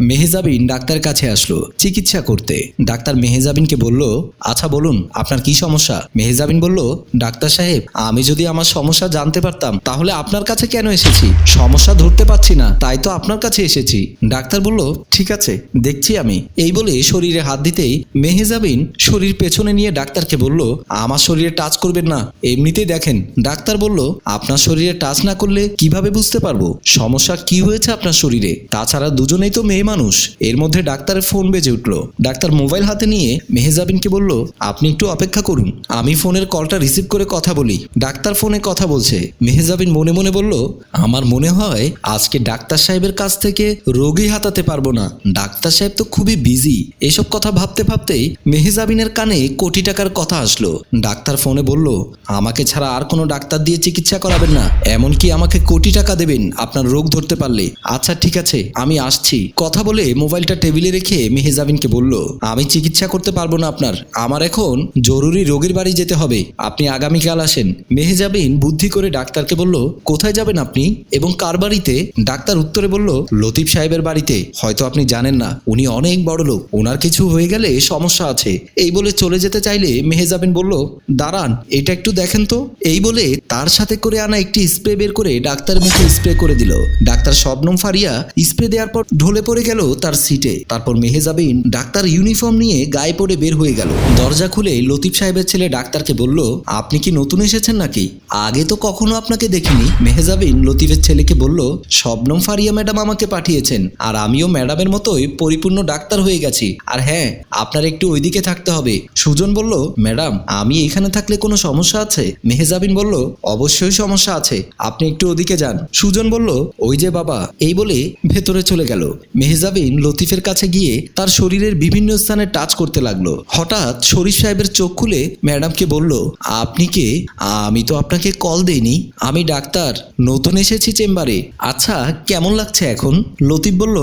Mehazabien doctor কাছে আসলো চিকিৎসা করতে। ডাক্তার মেহেজাবিনকে বলল আচ্ছা বলুন, আপনার কি সমস্যা? মেহেজাবিন বলল, ডাক্তার সাহেব, আমি যদি আমার সমস্যা জানতে পারতাম, তাহলে আপনার কাছে কেন এসেছি? সমস্যা ধরতে পারছি না, তাই তো আপনার কাছে এসেছি। ডাক্তার বলল, ঠিক আছে, দেখছি আমি। এই বলে শরীরে হাত দিতেই মেহেজাবিন শরীর পেছনে নিয়ে ডাক্তারকে বলল, আমার শরীরে টাচ করবেন না। এমনিতেই দেখেন, ডাক্তার বলল, আপনার শরীরে টাচ না করলে কীভাবে বুঝতে পারব? সমস্যা কি হয়েছে আপনার শরীরে? তাছাড়া দুজনেই তো মেয়ে মানুষ। এর মধ্যে ডাক্তারের ফোন বেজে উঠল। ডাক্তার মোবাইল হাতে নিয়ে মেহেজাবিনকে বলল, আপনি একটু অপেক্ষা করুন। আমি ফোনের কলটা রিসিভ করে কথা বলি। ডাক্তার ফোনে কথা বলছে। মেহেজাবিন মনে মনে বলল, আমার মনে হয় আজকে ডাক্তার সাহেবের কাছ থেকে রোগী হাতাতে পারব না। ডাক্তার সাহেব তো খুবই বিজি। এসব কথা ভাবতে ভাবতেই মেহেজাবিনের কানে কোটি টাকার কথা আসলো। ডাক্তার ফোনে বলল, আমাকে ছাড়া আর কোনো ডাক্তার দিয়ে চিকিৎসা করাবেন না। এমনকি আমাকে কোটি টাকা দেবেন আপনার রোগ ধরতে পারলে। আচ্ছা ঠিক আছে, আমি আসছি। কথা বলে মোবাইলটা টেবিলে রেখে মেহেজাবিনকে বলল, আমি চিকিৎসা করতে পারব না আপনার। আমার এখন জরুরি রোগীর বাড়ি যেতে হবে। আপনি আগামীকাল আসেন। মেহেজাবিন বুদ্ধি করে ডাক্তারকে বলল, কোথায় যাবেন আপনি? এবং কার বাড়িতে? ডাক্তার উত্তরে বলল, লতিফ সাহেবের বাড়িতে। হয়তো আপনি জানেন না, উনি অনেক বড় লোক। ওনার কিছু হয়ে গেলে সমস্যা আছে। এই বলে চলে যেতে চাইলে মেহেজাবিন বলল, দাঁড়ান, এটা একটু দেখেন তো। এই বলে তার সাথে করে আনা একটি স্প্রে বের করে ডাক্তার মুখে স্প্রে করে দিল। ডাক্তার শবনম ফারিয়া স্প্রে দেওয়ার পর ঢলে পড়ে গেল তার সিটে। তারপর মেহেজাবিন ডাক্তার ইউনিফর্ম নিয়ে গায়ে পড়ে বের হয়ে গেল। দরজা খুলে লতিফ সাহেবের ছেলে ডাক্তারকে বলল, আপনি কি নতুন এসেছেন নাকি? আগে তো কখনো আপনাকে দেখিনি। মেহেজাবিন লতিফের ছেলেকে বলল, শবনম ফারিয়া ম্যাডাম আমাকে পাঠিয়েছেন, আর আমিও ম্যাডামের মতোই পরিপূর্ণ ডাক্তার হয়ে গেছি। আর হ্যাঁ আপনার একটু ওইদিকে থাকতে হবে। সুজন বলল, ম্যাডাম, আমি এখানে থাকলে কোনো সমস্যা আছে? মেহেজাবিন বলল, অবশ্যই সমস্যা আছে। আপনি একটু ওদিকে যান। সুজন বলল, ওই যে বাবা। এই বলে ভেতরে চলে গেল। মেহেজাবিন লতিফের কাছে গিয়ে তার শরীরের বিভিন্ন স্থানে টাচ করতে লাগল। হঠাৎ শরীর সাহেবের চোখ খুলে ম্যাডামকে বলল, আপনি কে? আমি তো আপনাকে কল দেইনি। আমি ডাক্তার, নতুন এসেছি চেম্বারে। আচ্ছা কেমন লাগছে এখন? লতিফ বলল,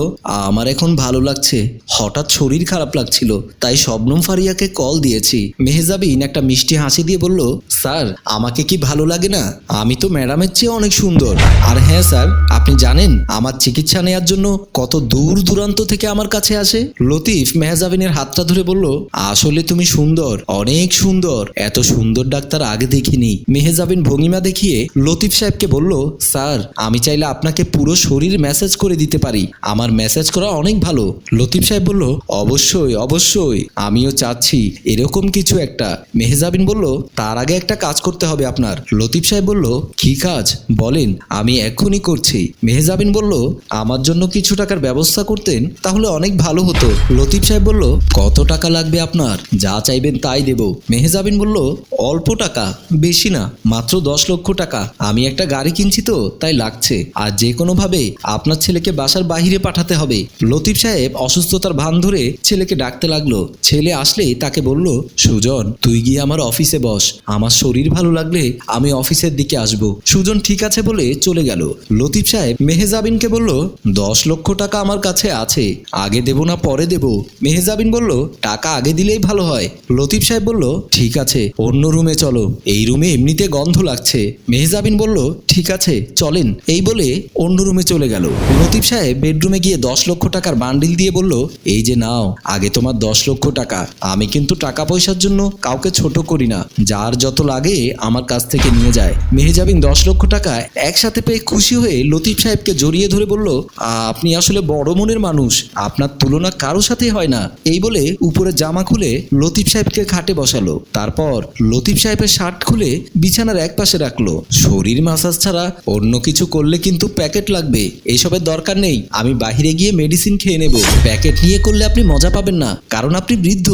আমার এখন ভালো লাগছে। হঠাৎ শরীর খারাপ লাগছিল, তাই শবনম ফারিয়াকে কল দিয়েছি। মেহেজাবিন একটা মিষ্টি হাসি দিয়ে বলল, স্যার, আমাকে কি ভালো লাগে না? আমি তো ম্যাডামের চেয়ে অনেক সুন্দর। আর হ্যাঁ স্যার, আপনি জানেন, আমার চিকিৎসা নেওয়ার জন্য কত দূর দূরান্ত থেকে আমার কাছে আসে। লতিফ মেহজাবিনের হাতটা ধরে বলল, আসলে তুমি সুন্দর, অনেক সুন্দর। এত সুন্দর ডাক্তার আগে দেখিনি। মেহেজাবিন ভঙ্গিমা দেখিয়ে লতিফ সাহেবকে বলল, স্যার, আমি চাইলে আপনাকে পুরো শরীর ম্যাসেজ করে দিতে পারি। আমার ম্যাসেজ করা অনেক ভালো। লতিফ সাহেব বলল, অবশ্যই অবশ্যই, আমিও চাচ্ছি, এরকম কিছু একটা। মেহজাবিন বলল, তার আগে একটা কাজ করতে হবে আপনার। লতিফ সাহেব বলল, কি কাজ? বলেন, আমি এক্ষুনি করছি। মেহজাবিন বলল, আমার জন্য কিছু টাকার ব্যবস্থা করতেন, তাহলে অনেক ভালো হতো। লতিফ সাহেব বলল, কত টাকা লাগবে আপনার? যা চাইবেন তাই দেব। মেহেজাবিন বলল, অল্প টাকা, বেশি না, মাত্র দশ লক্ষ টাকা। আমি একটা গাড়ি কিনছি তো, তাই লাগছে। আর যে কোনোভাবে আপনার ছেলেকে বাসার বাহিরে পাঠাতে হবে। লতিফ সাহেব অসুস্থতার ভান ধরে ছেলেকে ডাকতে লাগল। ছেলে আসলেই তাকে বলল, সুজন, তুই গিয়ে আমার অফিসে বস। আমার শরীর ভালো লাগলে আমি অফিসের দিকে আসব। সুজন ঠিক আছে বলে চলে গেল। লতিফ সাহেব মেহেজাবিনকে বলল, দশ লক্ষ টাকা আমার কাছে আছে, আগে দেব না পরে দেব। মেহেজাবিন বলল, টাকা আগে দিলেই ভালো হয়। লতিফ সাহেব বলল, ঠিক আছে, অন্য রুমে চলো। এই রুমে এমনিতে গন্ধ লাগছে। মেহজাবিন বলল, ঠিক আছে, চলেন। এই বলে অন্য রুমে চলে গেল। লতিফ সাহেব বেডরুমে গিয়ে দশ লক্ষ টাকার বান্ডিল দিয়ে বলল, এই যে নাও, আগে তোমার দশ লক্ষ টাকা। আমি কিন্তু টাকা পয়সার জন্য কাউকে ছোট করি না। যার যত লাগে আমার কাছ থেকে নিয়ে যায়। মেহজাবিন দশ লক্ষ টাকা একসাথে পেয়ে খুশি হয়ে লতিফ সাহেবকে জড়িয়ে ধরে বলল আপনি আসলে বড় মনের মানুষ, আপনার তুলনা কারও সাথে হয় না। এই বলে উপরে জামা খুলে লতিফ সাহেবকে খাটে বসালো। তারপর লতিফ সাহেবের শার্ট খুলে বিছানার এক পাশে রাখল। শরীর মাসাজ ছাড়া অন্য কিছু করলে কিন্তু প্যাকেট লাগবে। এইসবের দরকার নেই, আমি বাহিরে গিয়ে মেডিসিন খেয়ে নেব। প্যাকেট নিয়ে করলে আপনি মজা পাবেন না, কারণ আপনি বৃদ্ধ।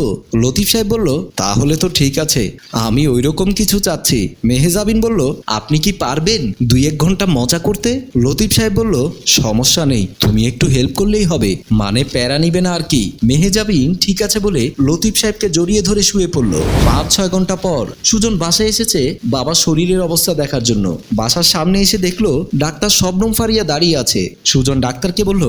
লতিফ সাহেব বলল, তাহলে তো ঠিক আছে, আমি ওই রকম কিছু চাচ্ছি। মেহেজাবিন বলল, আপনি কি পারবেন দুই এক ঘণ্টা মজা করতে? লতিফ সাহেব বলল, সমস্যা নেই, তুমি একটু হেল্প করলেই হবে। মানে প্যারা নিবে না আর কি। মেহেজাবিন ঠিক আছে বলে লতিফ সাহেবকে জড়িয়ে ধরে শুয়ে পড়ল। পাঁচ, ছয় ঘণ্টা পর সুজন বাসায় এসেছে বাবার শরীরের অবস্থা দেখার জন্য। বাসার সামনে এসে দেখল ডাক্তার শবনম ফারিয়া দাঁড়িয়ে আছে। সুজন ডাক্তারকে বলল,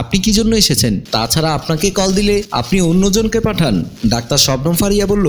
আপনি কি জন্য এসেছেন? তাছাড়া আপনাকে কল দিলে আপনি অন্যজনকে পাঠান। ডাক্তার শবনম ফারিয়া বলল,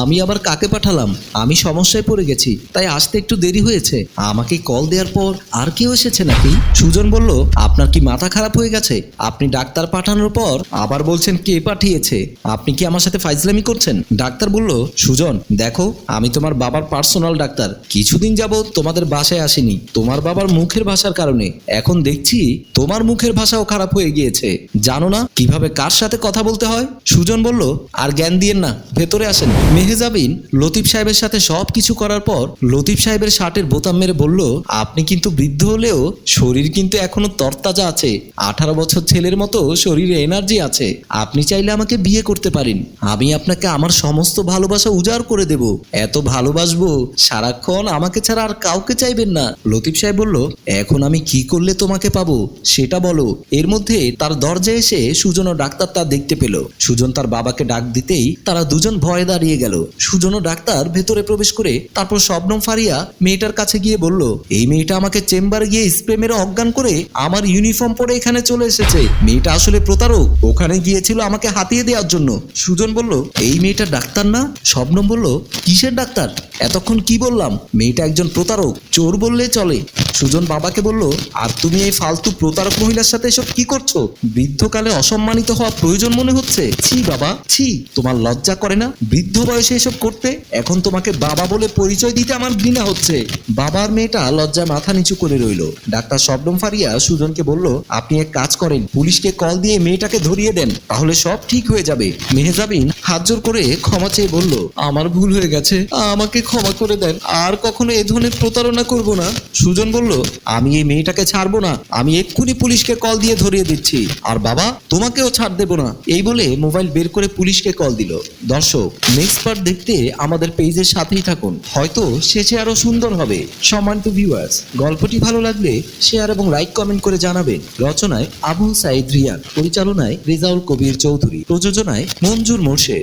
আমি আবার কাকে পাঠালাম? আমি সমস্যায় পড়ে গেছি, তাই আসতে একটু দেরি হয়েছে। আমাকে কল দেওয়ার পর আর কেউ এসেছে নাকি? সুজন বলল, আপনার কি মাথা খারাপ হয়ে গেছে? আপনি ডাক্তার পাঠানোর পর আবার বলছেন কে পাঠিয়েছে। আপনি কি আমার সাথে ফাইজলামি করছেন? ডাক্তার বলল, সুজন, দেখো, আমি তোমার বাবার পার্সোনাল ডাক্তার। কিছুদিন যাবত তোমাদের বাসায় আসেনি। তোমার বাবার মুখের ভাষার কারণে। এখন দেখছি তোমার মুখের ভাষাও খারাপ হয়ে গিয়েছে। জানো না কীভাবে কার সাথে কথা বলতে হয়? সুজন বলল, আর জ্ঞান দিয়েন না, ভেতরে আসেন। মেহেজাবিন লতিফ সাহেবের সাথে সব কিছু করার পর লতিফ সাহেবের শার্টের বোতাম মেরে বলল, আপনি কিন্তু বৃদ্ধ হলেও শরীর কিন্তু এখনও তরতাজা আছে। আঠারো বছর ছেলের মতো শরীরে এনার্জি আছে। আপনি চাইলে আমাকে বিয়ে করতে পারেন। আমি আপনাকে আমার সমস্ত ভালোবাসা উজাড় করে দেব। এত ভালোবাসবো, সারাক্ষণ আমাকে ছাড়া আর কাউকে চাইবেন না। লতিফ সাহেব বলল, এখন আমি কি করলে তোমাকে পাবো? সেটা বলো। এর মধ্যে তার দরজায় এসে সুজন ও ডাক্তার তা দেখতে পেল। সুজন তার বাবাকে ডাক দিতেই তারা দুজন ভয়ে দাঁড়িয়ে গেল। সুজন ও ডাক্তার ভেতরে প্রবেশ করে তারপর শবনম ফারিয়া মেয়েটার কাছে গিয়ে বলল, এই মেয়েটা আমাকে চেম্বারে গিয়ে স্প্রে মেরে অজ্ঞান করে আমার ইউনিফর্ম পরে এখানে চলে এসেছে। মেয়েটা আসলে প্রতারক। ওখানে গিয়েছিল আমাকে হাতিয়ে দেওয়ার জন্য। সুজন বলল, এই মেয়েটা ডাক্তার না? শবনম বলল, কিসের ডাক্তার? এতক্ষণ কি বললাম? মেয়েটা একজন প্রতারক, চোর বললে চলে। সুজন বাবাকে বলল, আর তুমি এই ফালতু প্রতারক মহিলার সাথে এসব কি করছ? বৃদ্ধকালে অসম্মানিত হওয়া প্রয়োজন মনে হচ্ছে? ছি, বাবা, ছি, তোমার লজ্জা করে না? বৃদ্ধ বয়সে এসব করতে এখন তোমাকে বাবা বলে পরিচয় দিতে আমার ঘৃণা হচ্ছে। বাবার মেয়েটা লজ্জায় মাথা নিচু করে রইল। ডাক্তার শবনম ফারিয়া সুজনকে বলল, আপনি এক কাজ করেন, পুলিশকে কল দিয়ে মেয়েটাকে ধরিয়ে দেন, তাহলে সব ঠিক হয়ে যাবে। মেহজাবিন হাত জোর করে ক্ষমা চেয়ে বলল, আমার ভুল হয়ে গেছে, আমাকে ক্ষমা করে দেন। আর কখনো এ ধরনের প্রতারণা করব না। সুজন বলল, আমি এই মেয়েটাকে ছাড়বো না। আমি এক্ষুনি পুলিশকে কল দিয়ে ধরিয়ে দিচ্ছি। আর বাবা, তোমাকেও ছাড় দেবো না। এই বলে মোবাইল বের করে পুলিশকে কল দিল। দর্শক নেক্সট পার্ট দেখতে আমাদের পেজের সাথেই থাকুন। হয়তো শেষে আরও সুন্দর হবে। সম্মানিত ভিউয়ার্স গল্পটি ভালো লাগলে শেয়ার এবং লাইক কমেন্ট করে জানাবেন। রচনায় আবু সাইদ রিয়ান, পরিচালনায় রেজাউল কবির চৌধুরী, প্রযোজনায় মঞ্জুর মোর্শেদ।